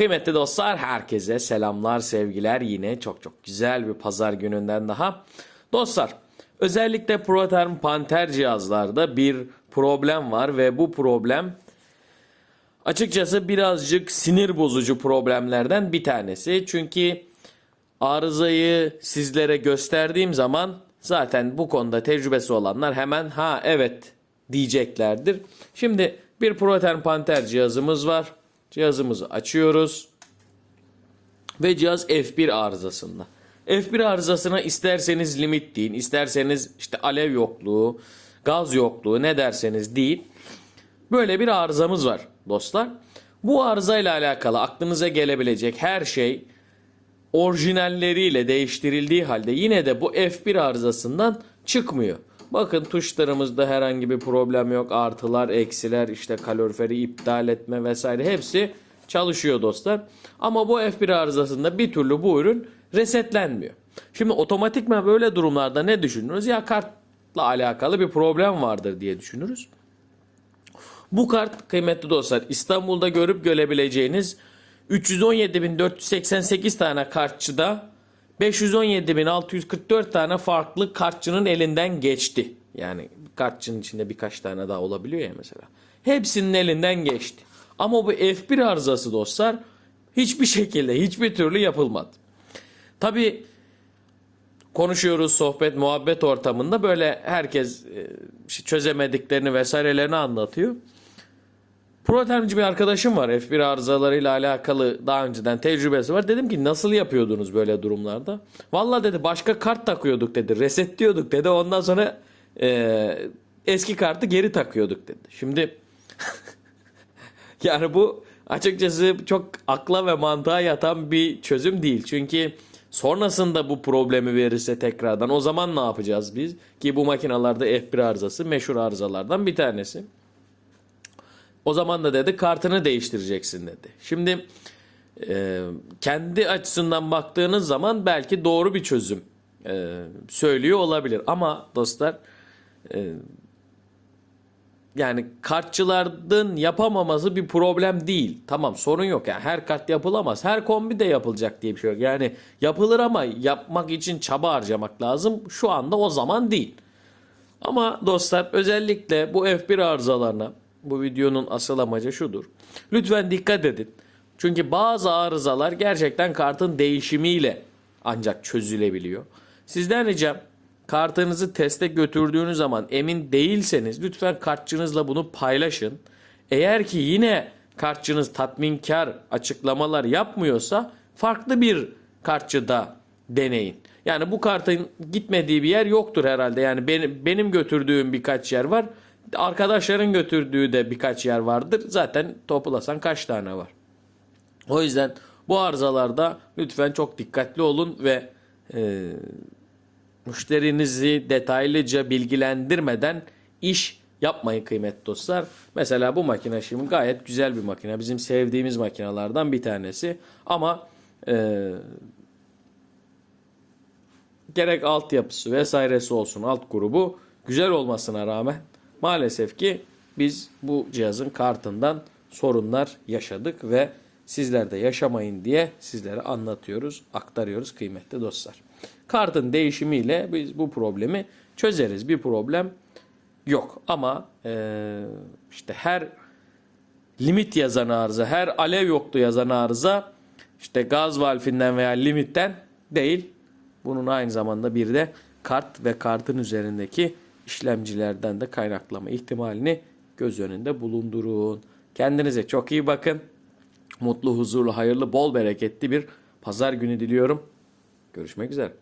Kıymetli dostlar herkese selamlar sevgiler yine çok çok güzel bir pazar gününden daha. Dostlar özellikle ProTerm Panther cihazlarda bir problem var ve bu problem açıkçası birazcık sinir bozucu problemlerden bir tanesi. Çünkü arızayı sizlere gösterdiğim zaman zaten bu konuda tecrübesi olanlar hemen ha evet diyeceklerdir. Şimdi bir ProTerm Panther cihazımız var. Cihazımızı açıyoruz. Ve cihaz F1 arızasında. F1 arızasına isterseniz limit deyin, isterseniz işte alev yokluğu, gaz yokluğu ne derseniz deyin. Böyle bir arızamız var dostlar. Bu arızayla alakalı aklınıza gelebilecek her şey orijinalleriyle değiştirildiği halde yine de bu F1 arızasından çıkmıyor. Bakın tuşlarımızda herhangi bir problem yok. Artılar, eksiler, işte kaloriferi iptal etme vesaire hepsi çalışıyor dostlar. Ama bu F1 arızasında bir türlü bu ürün resetlenmiyor. Şimdi otomatikman böyle durumlarda ne düşünürüz? Ya kartla alakalı bir problem vardır diye düşünürüz. Bu kart kıymetli dostlar İstanbul'da görüp görebileceğiniz 317.488 tane kartçıda 517.644 tane farklı kartçının elinden geçti. Yani kartçının içinde birkaç tane daha olabiliyor ya mesela. Hepsinin elinden geçti. Ama bu F1 arızası dostlar hiçbir şekilde hiçbir türlü yapılmadı. Tabi konuşuyoruz sohbet muhabbet ortamında böyle herkes e, çözemediklerini vesairelerini anlatıyor. Protermci bir arkadaşım var. F1 arızalarıyla alakalı daha önceden tecrübesi var. Dedim ki nasıl yapıyordunuz böyle durumlarda? Valla dedi başka kart takıyorduk dedi. Resetliyorduk dedi. Ondan sonra e, eski kartı geri takıyorduk dedi. Şimdi yani bu açıkçası çok akla ve mantığa yatan bir çözüm değil. Çünkü sonrasında bu problemi verirse tekrardan o zaman ne yapacağız biz? Ki bu makinalarda F1 arızası meşhur arızalardan bir tanesi. O zaman da dedi kartını değiştireceksin dedi. Şimdi e, kendi açısından baktığınız zaman belki doğru bir çözüm e, söylüyor olabilir. Ama dostlar e, yani kartçıların yapamaması bir problem değil. Tamam sorun yok. Yani her kart yapılamaz. Her kombi de yapılacak diye bir şey yok. Yani yapılır ama yapmak için çaba harcamak lazım. Şu anda o zaman değil. Ama dostlar özellikle bu F1 arızalarına bu videonun asıl amacı şudur. Lütfen dikkat edin. Çünkü bazı arızalar gerçekten kartın değişimiyle ancak çözülebiliyor. Sizden ricam kartınızı teste götürdüğünüz zaman emin değilseniz lütfen kartçınızla bunu paylaşın. Eğer ki yine kartçınız tatminkar açıklamalar yapmıyorsa farklı bir kartçıda deneyin. Yani bu kartın gitmediği bir yer yoktur herhalde. Yani benim, benim götürdüğüm birkaç yer var. Arkadaşların götürdüğü de birkaç yer vardır. Zaten toplasan kaç tane var. O yüzden bu arızalarda lütfen çok dikkatli olun ve e, müşterinizi detaylıca bilgilendirmeden iş yapmayın kıymetli dostlar. Mesela bu makine şimdi gayet güzel bir makine. Bizim sevdiğimiz makinelerden bir tanesi. Ama e, gerek altyapısı vesairesi olsun alt grubu güzel olmasına rağmen maalesef ki biz bu cihazın kartından sorunlar yaşadık ve sizler de yaşamayın diye sizlere anlatıyoruz, aktarıyoruz kıymetli dostlar. Kartın değişimiyle biz bu problemi çözeriz. Bir problem yok ama e, işte her limit yazan arıza, her alev yoktu yazan arıza işte gaz valfinden veya limitten değil. Bunun aynı zamanda bir de kart ve kartın üzerindeki işlemcilerden de kaynaklama ihtimalini göz önünde bulundurun. Kendinize çok iyi bakın. Mutlu, huzurlu, hayırlı, bol bereketli bir pazar günü diliyorum. Görüşmek üzere.